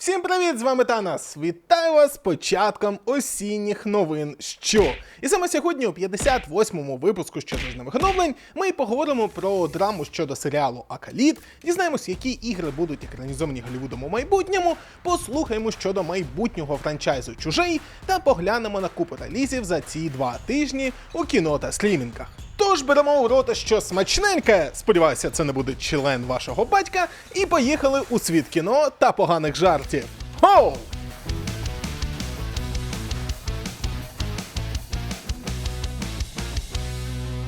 Всім привіт! З вами Танас. Вітаю вас з початком осінніх новин. Що? І саме сьогодні, у 58-му випуску щотижневих оновлень, ми поговоримо про драму щодо серіалу Акаліт, дізнаємось, які ігри будуть екранізовані Голлівудом у майбутньому, послухаємо щодо майбутнього франчайзу Чужий та поглянемо на купу релізів за ці два тижні у кіно та стрімінгах. Тож беремо у рота що смачненьке, сподіваюся, це не буде член вашого батька, і поїхали у світ кіно та поганих жартів. Хоу!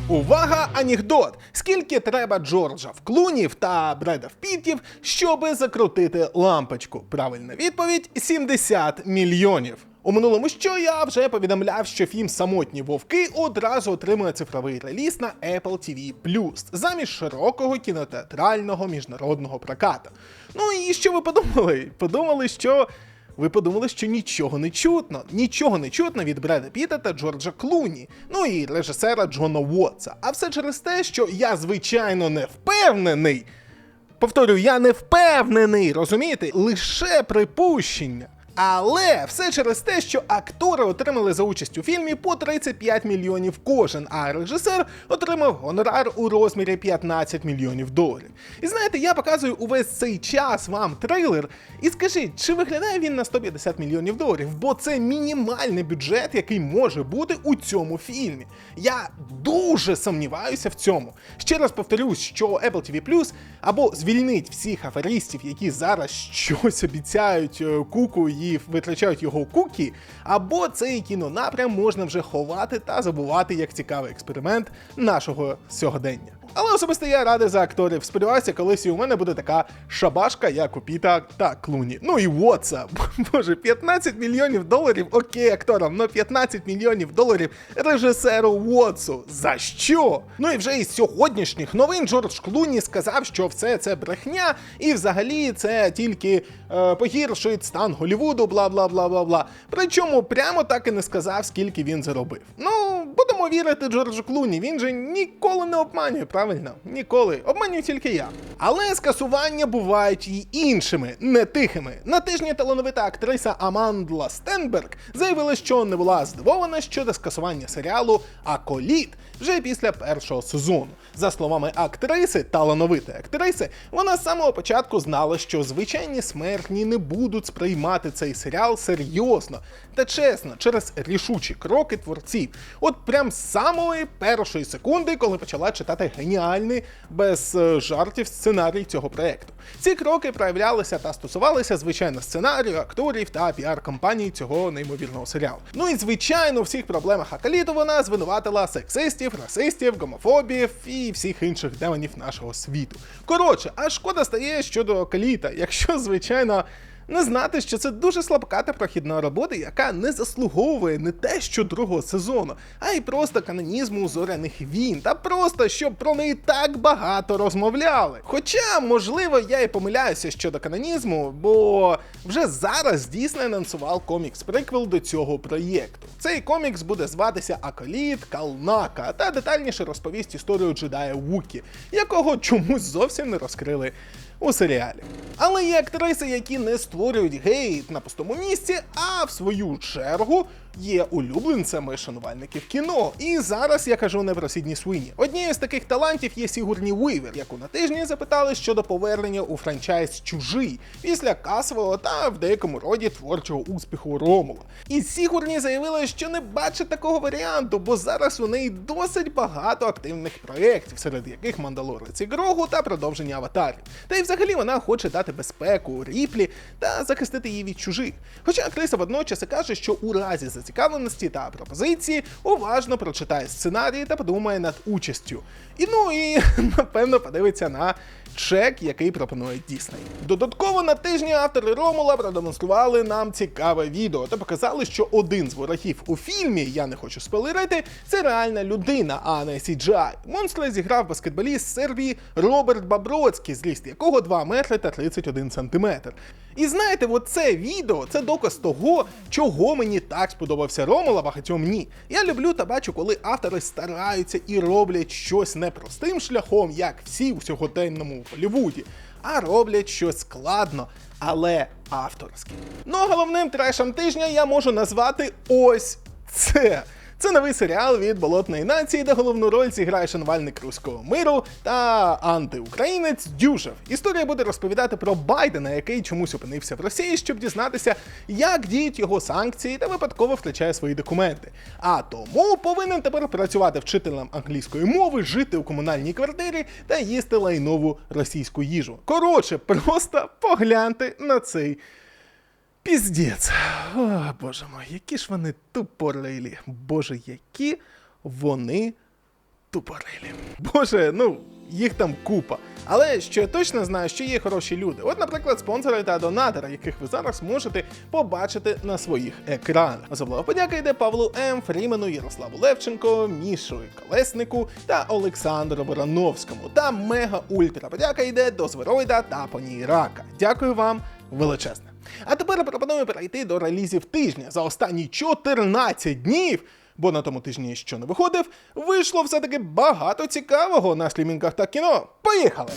Увага, анекдот! Скільки треба Джорджа в Клунів та Бреда в Піттів, щоби закрутити лампочку? Правильна відповідь 70 мільйонів. У минулому що я вже повідомляв, що фільм Самотні вовки одразу отримує цифровий реліз на Apple TV замість широкого кінотеатрального міжнародного прокату. Ну і що ви подумали? Подумали, що. Ви подумали, що нічого не чутно, нічого не чутно від Бреда Піта та Джорджа Клуні, ну і режисера Джона Уотса. А все через те, що я звичайно не впевнений. Повторюю, я не впевнений, розумієте? Лише припущення. Але все через те, що актори отримали за участь у фільмі по 35 мільйонів кожен, а режисер отримав гонорар у розмірі 15 мільйонів доларів. І знаєте, я показую увесь цей час вам трейлер. І скажіть, чи виглядає він на 150 мільйонів доларів? Бо це мінімальний бюджет, який може бути у цьому фільмі. Я дуже сумніваюся в цьому. Ще раз повторюсь, що Apple TV або звільнить всіх аферистів, які зараз щось обіцяють е, куку і витрачають його кукі, або цей кінонапрям можна вже ховати та забувати як цікавий експеримент нашого сьогодення. Але особисто я радий за акторів. Сподіваюся, колись і у мене буде така шабашка, як у Піта та Клуні. Ну і Вотса. Боже, 15 мільйонів доларів окей, акторам, но 15 мільйонів доларів режисеру Вотсу. За що? Ну і вже із сьогоднішніх новин Джордж Клуні сказав, що все це брехня, і взагалі це тільки е, погіршує стан Голівуду, бла бла бла бла бла. Причому прямо так і не сказав, скільки він заробив. Ну, будемо вірити Джорджу Клуні, він же ніколи не обманює, правильно? Ніколи. Обманюю тільки я. Але скасування бувають і іншими, не тихими. На тижні талановита актриса Амандла Стенберг заявила, що не була здивована щодо скасування серіалу Аколіт вже після першого сезону. За словами актриси, талановитої актриси, вона з самого початку знала, що звичайні смертні не будуть сприймати цей серіал серйозно та чесно через рішучі кроки творців. От прям з самої першої секунди, коли почала читати геніальний без е, жартів сценарій цього проекту. Ці кроки проявлялися та стосувалися звичайно сценарію, акторів та піар-компанії цього неймовірного серіалу. Ну і звичайно, у всіх проблемах Акаліту вона звинуватила сексистів, расистів, гомофобів і всіх інших демонів нашого світу. Коротше, а шкода стає щодо каліта, якщо звичайно не знати, що це дуже слабката прохідна робота, яка не заслуговує не те, що другого сезону, а й просто канонізму зоряних війн, та просто щоб про неї так багато розмовляли. Хоча, можливо, я і помиляюся щодо канонізму, бо вже зараз дійсно анонсував комікс приквел до цього проєкту. Цей комікс буде зватися Аколіт Калнака та детальніше розповість історію джедая Вукі, якого чомусь зовсім не розкрили у серіалі. Але є актриси, які не створюють гейт на пустому місці, а в свою чергу є улюбленцями шанувальників кіно. І зараз я кажу не про Сідні Свині. Однією з таких талантів є Сігурні Уівер, яку на тижні запитали щодо повернення у франчайз чужий після касового та в деякому роді творчого успіху Ромула. І Сігурні заявили, що не бачить такого варіанту, бо зараз у неї досить багато активних проєктів, серед яких Мандалориці Грогу та продовження аватарів. Та й взагалі вона хоче дати безпеку Ріплі та захистити її від чужих. Хоча актриса водночас каже, що у разі зацікавленості та пропозиції уважно прочитає сценарії та подумає над участю. І ну і напевно подивиться на чек, який пропонує Дісней. Додатково на тижні автори Ромула продемонстрували нам цікаве відео та показали, що один з ворогів у фільмі, я не хочу спойлерити, це реальна людина, а не CGI. Монстра зіграв баскетболіст з Сербії Роберт Баброцький, зріст якого 2 метри та 31 сантиметр. І знаєте, оце відео це доказ того, чого мені так сподобався Ромула, багатьом ні. Я люблю та бачу, коли автори стараються і роблять щось непростим шляхом, як всі у сьогоденному Голлівуді, а роблять щось складно, але авторське. Ну а головним трешем тижня я можу назвати ось це. Це новий серіал від болотної нації, де головну роль зіграє шанувальник руського миру та антиукраїнець Дюжев. Історія буде розповідати про Байдена, який чомусь опинився в Росії, щоб дізнатися, як діють його санкції, та випадково втрачає свої документи. А тому повинен тепер працювати вчителем англійської мови, жити у комунальній квартирі та їсти лайнову російську їжу. Коротше, просто погляньте на цей. Піздець. О, боже мой, які ж вони тупорилі. Боже, які вони тупорилі. Боже, ну, їх там купа. Але що я точно знаю, що є хороші люди. От, наприклад, спонсори та донатори, яких ви зараз можете побачити на своїх екранах. Особливо подяка йде Павлу М, Фрімену, Ярославу Левченко, Мішу Колеснику та Олександру Барановському. Та мега ультра подяка йде до Звероїда та Понірака. Дякую вам величезне. А тепер пропоную перейти до релізів тижня за останні 14 днів. Бо на тому тижні, що не виходив, вийшло все-таки багато цікавого на слімінках та кіно. Поїхали!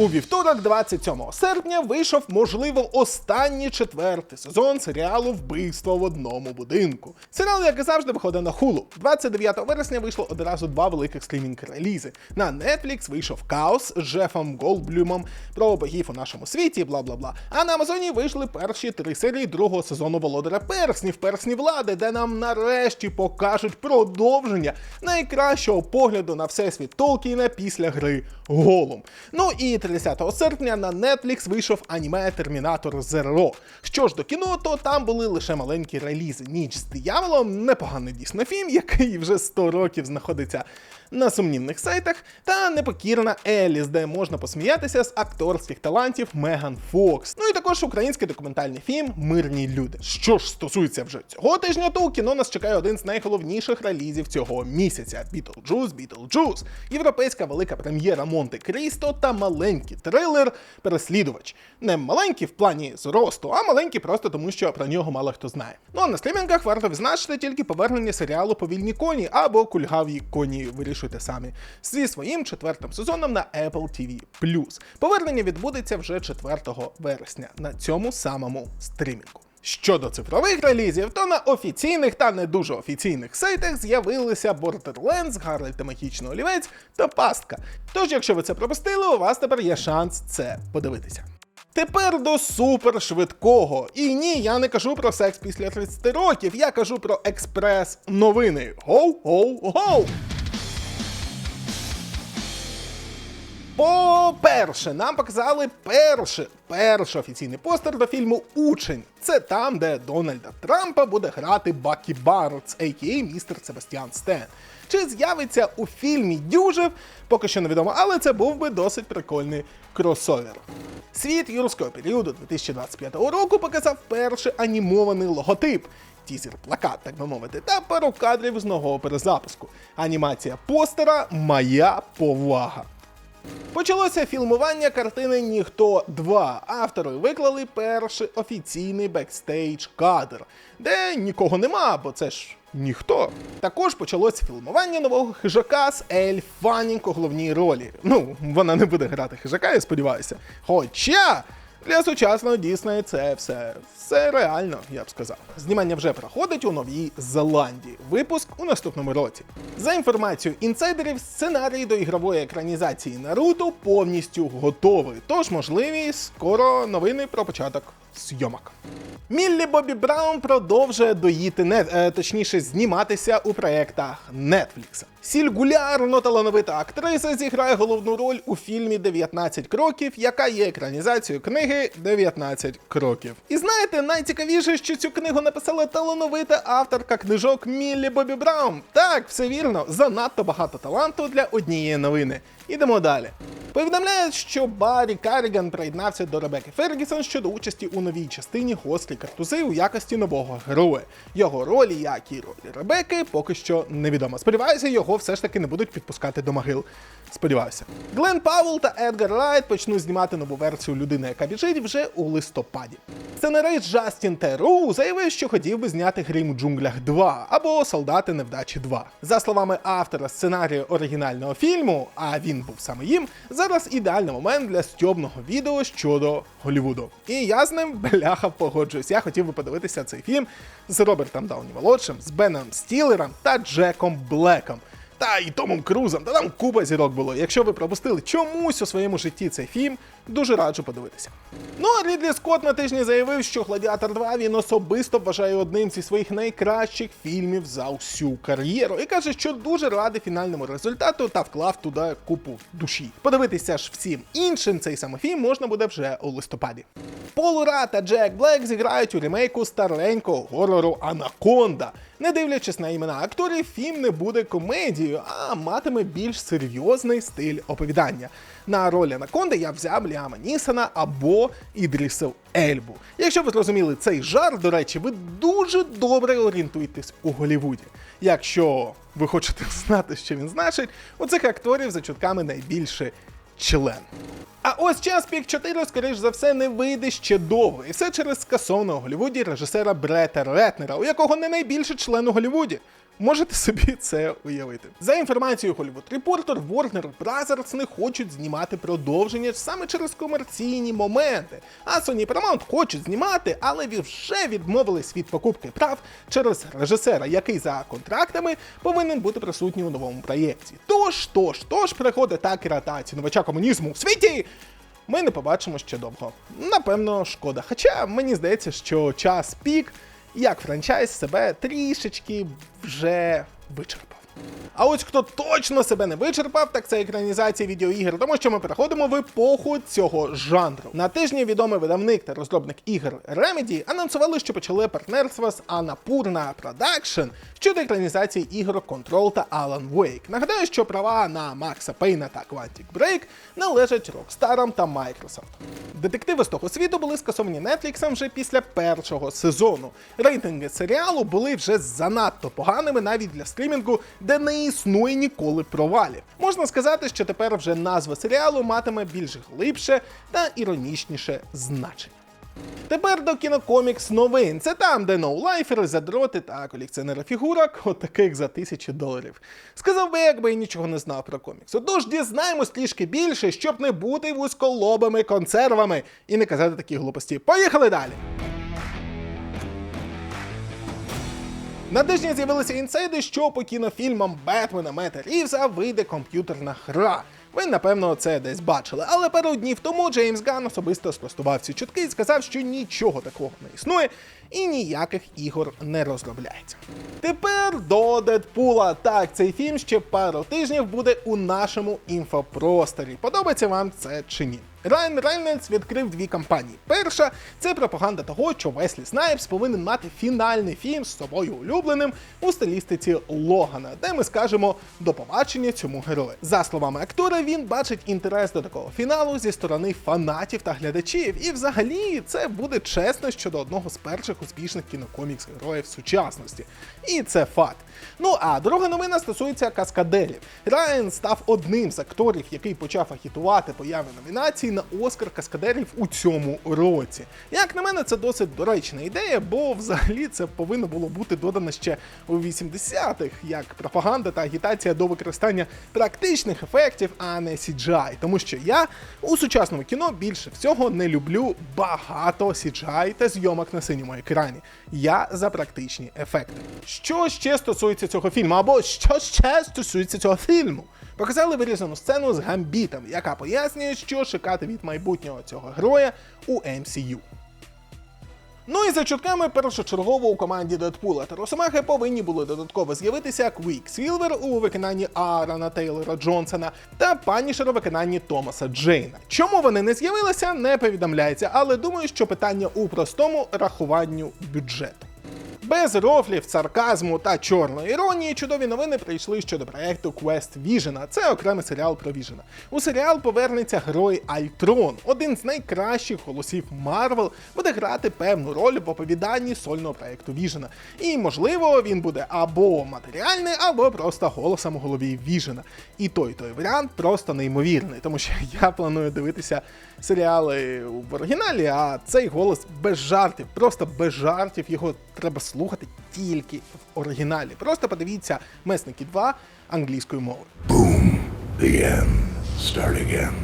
У вівторок, 27 серпня, вийшов, можливо, останній четвертий сезон серіалу Вбивство в одному будинку. Серіал, як і завжди, виходить на хулу. 29 вересня вийшло одразу два великих стрімінг-релізи. На Netflix вийшов Хаос з Джефом Голдблюмом про богів у нашому світі, бла бла бла. А на Амазоні вийшли перші три серії другого сезону Володаря Перснів, Персні влади, де нам нарешті покажуть продовження найкращого погляду на всесвіт Толкіна після гри Голум. Ну і 30 серпня на Netflix вийшов аніме Термінатор Зеро. Що ж до кіно, то там були лише маленькі релізи. Ніч з дияволом, непоганий дійсно фільм, який вже 100 років знаходиться на сумнівних сайтах, та непокірна Еліс, де можна посміятися з акторських талантів Меган Фокс. Ну і також український документальний фільм Мирні люди. Що ж стосується вже цього тижня, то у кіно нас чекає один з найголовніших релізів цього місяця: Бітлджус, Бітлджус, європейська велика прем'єра Монте Крісто та маленький трилер Переслідувач. Не маленький в плані зросту, а маленький просто тому, що про нього мало хто знає. Ну а на стрімінгах варто відзначити тільки повернення серіалу Повільні коні або Кульгаві коні вирішуйте самі зі своїм четвертим сезоном на Apple TV+. Повернення відбудеться вже 4 вересня на цьому самому стрімінгу. Щодо цифрових релізів, то на офіційних та не дуже офіційних сайтах з'явилися Borderlands, Гарольд та Магічний Олівець та Пастка. Тож, якщо ви це пропустили, у вас тепер є шанс це подивитися. Тепер до супершвидкого. І ні, я не кажу про секс після 30 років, я кажу про експрес новини. Гоу-гоу-гоу! По-перше, нам показали перший, перший офіційний постер до фільму Учень. Це там, де Дональда Трампа буде грати Бакі Барнс, а.к.а. містер Себастьян Стен. Чи з'явиться у фільмі Дюжев, поки що невідомо, але це був би досить прикольний кросовер. Світ юрського періоду 2025 року показав перший анімований логотип. Тізер, плакат, так би мовити, та пару кадрів з нового перезапуску. Анімація постера Моя повага. Почалося фільмування картини Ніхто 2. Автори виклали перший офіційний бекстейдж кадр, де нікого нема, бо це ж ніхто. Також почалося фільмування нового хижака з Ель Фанінг у головній ролі. Ну, вона не буде грати хижака, я сподіваюся. Хоча. Для сучасного Діснея це все все реально, я б сказав. Знімання вже проходить у Новій Зеландії. Випуск у наступному році. За інформацією інсайдерів, сценарій до ігрової екранізації Наруто повністю готовий. Тож можливі скоро новини про початок зйомок. Міллі Бобі Браун продовжує доїти не е, точніше зніматися у проєктах Сільгулярно талановита актриса зіграє головну роль у фільмі «19 кроків, яка є екранізацією книги «19 кроків. І знаєте, найцікавіше, що цю книгу написала талановита авторка книжок Міллі Бобі Браун. Так, все вірно, занадто багато таланту для однієї новини. Ідемо далі. Повідомляють, що Баррі Карріган приєднався до Ребекки Фергісон щодо участі у новій частині гострі картузи у якості нового героя. Його ролі, як і ролі Ребекки, поки що невідомо. Сподіваюся, його все ж таки не будуть підпускати до могил. Сподіваюся. Глен Паул та Едгар Райт почнуть знімати нову версію людини, яка біжить вже у листопаді. Сценарист Джастін Теру заявив, що хотів би зняти Грім у джунглях 2 або Солдати невдачі 2. За словами автора сценарію оригінального фільму, а він був саме їм, зараз ідеальний момент для стьобного відео щодо Голлівуду. І я з ним бляха погоджуюсь. Я хотів би подивитися цей фільм з Робертом Дауні молодшим, з Беном Стілером та Джеком Блеком. Та і Томом Крузом, та там купа зірок було. Якщо ви пропустили чомусь у своєму житті цей фільм, дуже раджу подивитися. Ну а Рідлі Скотт на тижні заявив, що Гладіатор 2 він особисто вважає одним зі своїх найкращих фільмів за всю кар'єру і каже, що дуже радий фінальному результату та вклав туди купу душі. Подивитися ж всім іншим цей самий фільм можна буде вже у листопаді. Пол Ра та Джек Блек зіграють у ремейку старенького горору Анаконда. Не дивлячись на імена акторів, фільм не буде комедією, а матиме більш серйозний стиль оповідання. На роль Анаконди я взяв Ліама Нісона або Ідрісел Ельбу. Якщо ви зрозуміли цей жарт, до речі, ви дуже добре орієнтуєтесь у Голлівуді. Якщо ви хочете знати, що він значить, у цих акторів за чутками найбільше член. А ось час пік 4, скоріш за все, не вийде ще довго. І все через скасованого у Голлівуді режисера Брета Ретнера, у якого не найбільше член у Голлівуді. Можете собі це уявити. За інформацією Hollywood Reporter, Warner Brothers не хочуть знімати продовження саме через комерційні моменти. А Sony Paramount хочуть знімати, але вже відмовились від покупки прав через режисера, який за контрактами повинен бути присутній у новому проєкті. Тож, тож, тож приходить та кератація новача комунізму в світі. Ми не побачимо ще довго. Напевно, шкода. Хоча мені здається, що час пік як франчайз себе трішечки вже вичерпав. А ось хто точно себе не вичерпав, так це екранізація відеоігр, тому що ми переходимо в епоху цього жанру. На тижні відомий видавник та розробник ігр Remedy анонсували, що почали партнерство з Annapurna Production щодо екранізації ігор Control та Alan Wake. Нагадаю, що права на Макса Пейна та Quantic Break належать Rockstar та Microsoft. Детективи з того світу були скасовані Netflix вже після першого сезону. Рейтинги серіалу були вже занадто поганими навіть для стрімінгу, де не існує ніколи провалів. Можна сказати, що тепер вже назва серіалу матиме більш глибше та іронічніше значення. Тепер до кінокомікс новин. Це там, де ноулайфери, задроти та колекціонери фігурок, от за тисячі доларів. Сказав би, якби я нічого не знав про комікс. Отож дізнаємось трішки більше, щоб не бути вузьколобими консервами і не казати такі глупості. Поїхали далі! На тижні з'явилися інсайди, що по кінофільмам Бетмена Мета Рівза вийде комп'ютерна гра. Ви, напевно, це десь бачили, але пару днів тому Джеймс Ган особисто спростував ці чутки і сказав, що нічого такого не існує і ніяких ігор не розробляється. Тепер до Дедпула. Так, цей фільм ще пару тижнів буде у нашому інфопросторі. Подобається вам це чи ні? Райан Рейнольдс відкрив дві кампанії. Перша це пропаганда того, що Веслі Снайпс повинен мати фінальний фільм з собою улюбленим у стилістиці Логана, де ми скажемо до побачення цьому герою. За словами актора, він бачить інтерес до такого фіналу зі сторони фанатів та глядачів. І взагалі це буде чесно щодо одного з перших успішних кінокомікс героїв сучасності. І це факт. Ну а друга новина стосується каскадерів. Райан став одним з акторів, який почав агітувати появи номінації на Оскар каскадерів у цьому році. Як на мене, це досить доречна ідея, бо взагалі це повинно було бути додано ще у 80-х, як пропаганда та агітація до використання практичних ефектів, а не CGI. Тому що я у сучасному кіно більше всього не люблю багато CGI та зйомок на синьому екрані. Я за практичні ефекти. Що ще стосується цього фільму, або що ще стосується цього фільму? Показали вирізану сцену з гамбітом, яка пояснює, що чекати від майбутнього цього героя у MCU. Ну і за чутками першочергово у команді Дедпула та Росомахи повинні були додатково з'явитися Квіксвілвер у виконанні Аарона Тейлора Джонсона та Панішер у виконанні Томаса Джейна. Чому вони не з'явилися, не повідомляється, але думаю, що питання у простому рахуванню бюджету. Без рофлів, сарказму та чорної іронії чудові новини прийшли щодо проекту Quest Vision. Це окремий серіал про Віжена. У серіал повернеться герой Альтрон, один з найкращих голосів Марвел, буде грати певну роль в оповіданні сольного проекту Віжена. І можливо він буде або матеріальний, або просто голосом у голові Віжена. І той той варіант просто неймовірний, тому що я планую дивитися серіали в оригіналі, а цей голос без жартів, просто без жартів його треба слухати тільки в оригіналі. Просто подивіться Месники 2 англійською мовою. The end. start again.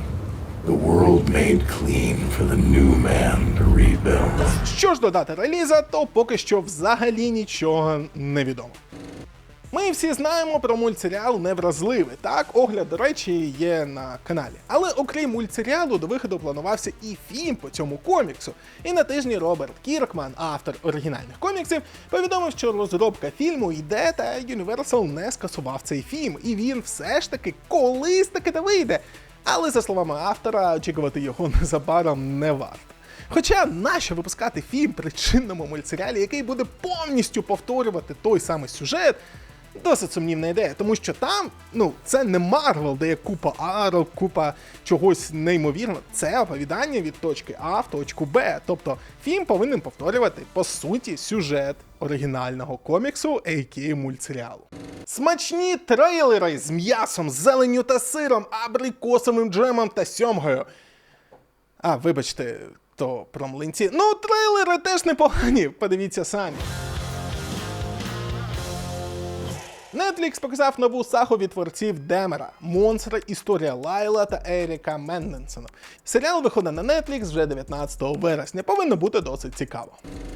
The world made clean for the new man to rebuild. Що ж до дати реліза, то поки що взагалі нічого не відомо. Ми всі знаємо про мультсеріал Невразливий. Так, огляд, до речі, є на каналі. Але окрім мультсеріалу, до виходу планувався і фільм по цьому коміксу. І на тижні Роберт Кіркман, автор оригінальних коміксів, повідомив, що розробка фільму йде, та Universal не скасував цей фільм, і він все ж таки колись таки та вийде. Але за словами автора, очікувати його незабаром не варто. Хоча нащо випускати фільм при чинному мультсеріалі, який буде повністю повторювати той самий сюжет, досить сумнівна ідея, тому що там, ну, це не Марвел, де є купа арок, купа чогось неймовірного. Це оповідання від точки А в точку Б. Тобто фільм повинен повторювати по суті сюжет оригінального коміксу, а.к.а. мультсеріалу. Смачні трейлери з м'ясом, зеленню та сиром, абрикосовим джемом та сьомгою. А, вибачте, то про млинці. Ну, трейлери теж непогані, подивіться самі. Netflix показав нову сагу від творців Демера Монстри, історія Лайла та Еріка Менненсона. Серіал виходить на Netflix вже 19 вересня. Повинно бути досить цікаво.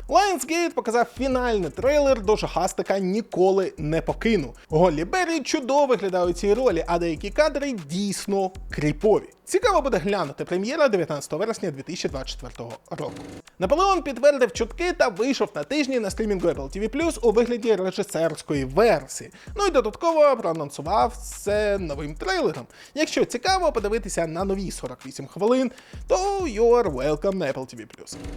Lionsgate показав фінальний трейлер до жахастика Ніколи не покину. Голлі Беррі чудово виглядає у цій ролі, а деякі кадри дійсно кріпові. Цікаво буде глянути прем'єра 19 вересня 2024 року. Наполеон підтвердив чутки та вийшов на тижні на стрімінгу Apple TV у вигляді режисерської версії. Ну і додатково проанонсував це новим трейлером. Якщо цікаво подивитися на нові 48 хвилин, то you're welcome на Apple TV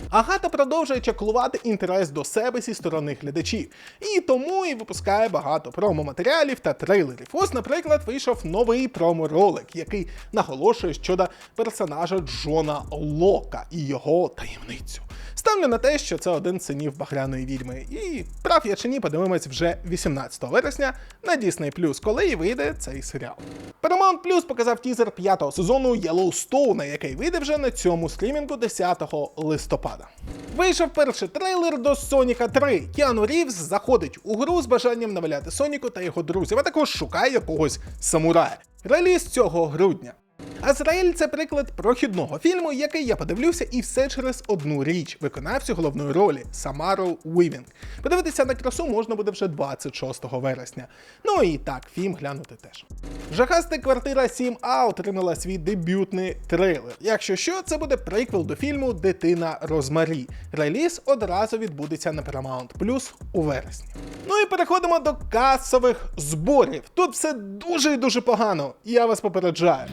Агата продовжує чаклувати інтерес до себе зі сторони глядачів, і тому і випускає багато промо-матеріалів та трейлерів. Ось, наприклад, вийшов новий промо-ролик, який наголошує щодо персонажа Джона Лока і його таємницю. Ставлю на те, що це один з синів Багряної відьми. І прав я чи ні, подивимось вже 18 вересня на Disney+, коли і вийде цей серіал. Paramount Plus показав тізер п'ятого сезону Yellowstone, який вийде вже на цьому стрімінгу 10 листопада. Вийшов перший трейлер до Соніка 3. Кіану Рівз заходить у гру з бажанням наваляти Соніку та його друзів, а також шукає якогось самурая. Реліз цього грудня. Азраїль це приклад прохідного фільму, який я подивлюся, і все через одну річ виконавцю головної ролі Самару Уівінг. Подивитися на красу можна буде вже 26 вересня. Ну і так, фільм глянути теж. Жахасти квартира 7А отримала свій дебютний трейлер. Якщо що, це буде приквел до фільму Дитина Розмарі. Реліз одразу відбудеться на Paramount Plus у вересні. Ну і переходимо до касових зборів. Тут все дуже і дуже погано, я вас попереджаю.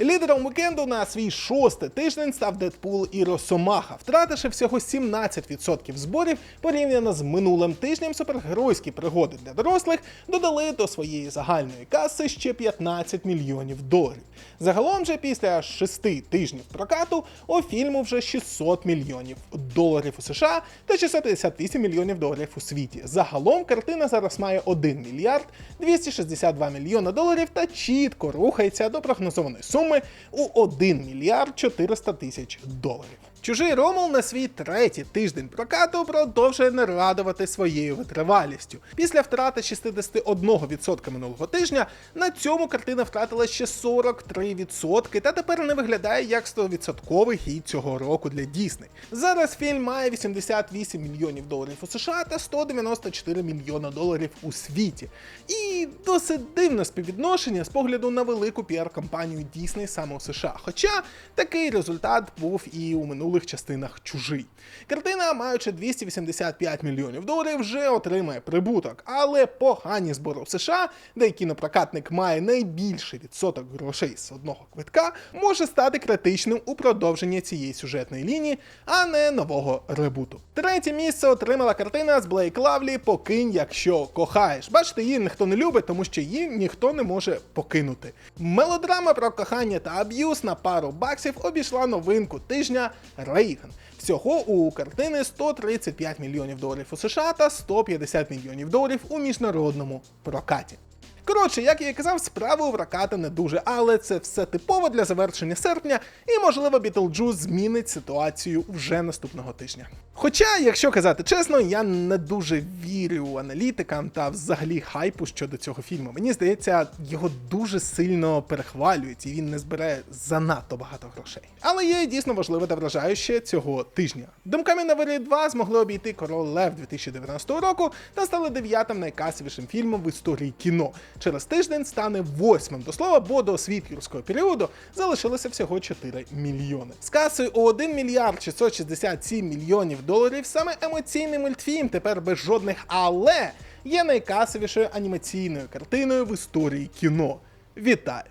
Лідером вікенду на свій шостий тиждень став Дедпул і Росомаха, втративши всього 17% зборів порівняно з минулим тижнем супергеройські пригоди для дорослих додали до своєї загальної каси ще 15 мільйонів доларів. Загалом же після шести тижнів прокату у фільму вже 600 мільйонів доларів у США та 658 мільйонів доларів у світі. Загалом картина зараз має 1 мільярд 262 мільйона доларів та чітко рухається до прогнозованої суми у 1 мільярд 400 тисяч доларів. Чужий Ромул на свій третій тиждень прокату продовжує не радувати своєю витривалістю. Після втрати 61% минулого тижня на цьому картина втратила ще 43% та тепер не виглядає як 100% хід цього року для Дісней. Зараз фільм має 88 мільйонів доларів у США та 194 мільйона доларів у світі. І досить дивне співвідношення з погляду на велику піар-кампанію Дісней саме у США. Хоча такий результат був і у минулих частинах чужий. Картина, маючи 285 мільйонів доларів, вже отримає прибуток, але погані збори в США, де кінопрокатник має найбільший відсоток грошей з одного квитка, може стати критичним у продовженні цієї сюжетної лінії, а не нового ребуту. Третє місце отримала картина з Блейк Лавлі Покинь, якщо кохаєш. Бачите, її ніхто не любить, тому що її ніхто не може покинути. Мелодрама про кохання та аб'юз на пару баксів обійшла новинку тижня Рейган. Всього у картини 135 мільйонів доларів у США та 150 мільйонів доларів у міжнародному прокаті. Коротше, як я і казав, справи у Враката не дуже, але це все типово для завершення серпня, і можливо Бітлджус змінить ситуацію вже наступного тижня. Хоча, якщо казати чесно, я не дуже вірю аналітикам та взагалі хайпу щодо цього фільму. Мені здається, його дуже сильно перехвалюють, і він не збере занадто багато грошей. Але є дійсно важливе та вражаюче цього тижня. Думками на Варі 2 змогли обійти Король Лев 2019 року та стали дев'ятим найкасовішим фільмом в історії кіно. Через тиждень стане восьмим до слова, бо до світлюрського періоду залишилося всього 4 мільйони. З касою у 1 мільярд 667 мільйонів доларів саме емоційний мультфільм тепер без жодних але є найкасовішою анімаційною картиною в історії кіно. Вітаю!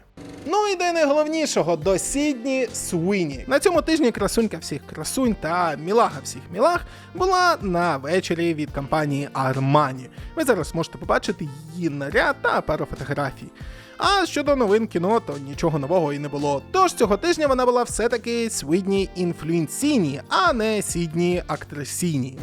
Ну і до найголовнішого до Сідні Суїні. На цьому тижні красунька всіх красунь та мілага всіх мілаг була на вечорі від компанії Armani. Ви зараз можете побачити її наряд та пару фотографій. А щодо новин кіно, то нічого нового і не було. Тож цього тижня вона була все-таки Свідні інфлюенційні, а не Сідні актресійні.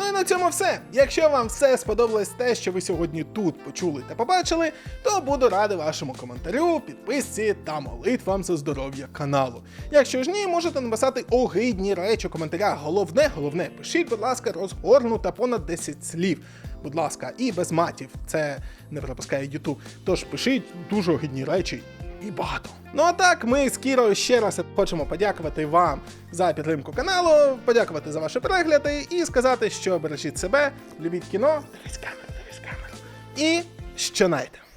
Ну і на цьому все. Якщо вам все сподобалось те, що ви сьогодні тут почули та побачили, то буду радий вашому коментарю, підписці та молитвам за здоров'я каналу. Якщо ж ні, можете написати огидні речі у коментарях. Головне, головне, пишіть, будь ласка, розгорнуто понад 10 слів. Будь ласка, і без матів. Це не пропускає YouTube. Тож пишіть дуже огидні речі і багато. Ну а так, ми з Кірою ще раз хочемо подякувати вам за підтримку каналу, подякувати за ваші перегляди і сказати, що бережіть себе, любіть кіно, дивись камеру, дивись камеру. І що найте.